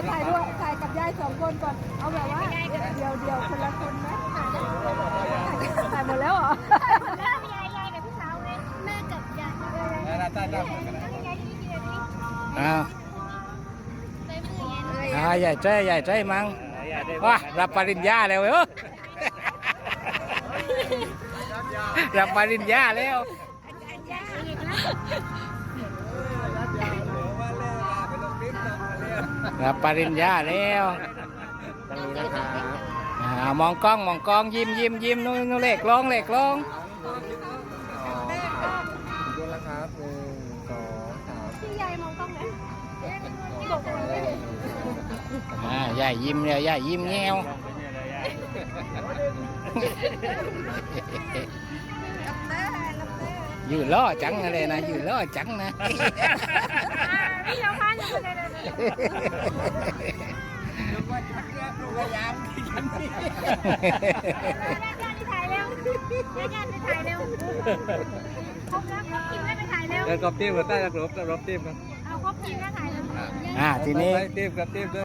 คนไหมเอาถ่ายด้วยถ่ายกับยายสองคนก่อน เอาแบบว่าเดียวเดียวคนละคนไหมถ่ายหมดแล้วเหรอแล้วยายยายกับพี่สาวเลยแม่กับยายแล้วเราตั้งตั้งยายที่กี่นาทีอ้าวเลยมือไงอ่าใหญ่ใจใหญ่ใจมั้งว้ารับปริญญาแล้วเว้ยรับปริญญาแล้ว ยายอีกแล้วรับปริญญาแล้วอ่ามองกล้องมองกล้องยิ้มยิ้มยิ้มนู่นนู่นเลขลงเลขลงดูแล้วครับหนึ่งสองสามพี่ยายมองกล้องเลยบอกเลยอ่าใหญ่ยิ้มเลยใหญ่ยิ้มแงวยืนล้อจังเลยนะยืนล้อจังนะ พี่ยาพั นยังไม่ได้เลยลูกพยายามที่ฉันนี่ยายการไปถ่ายเร็วยายการไปถ่ายเร็วครบแล้วครบทีมแล้วไปถ่ายเร็วแล้วก็ตีมกับใต้ตะกรบตะกรบตีมกันเอาครบทีมแล้วถ่ายเร็วอ่าทีนี้ตีมกับตีม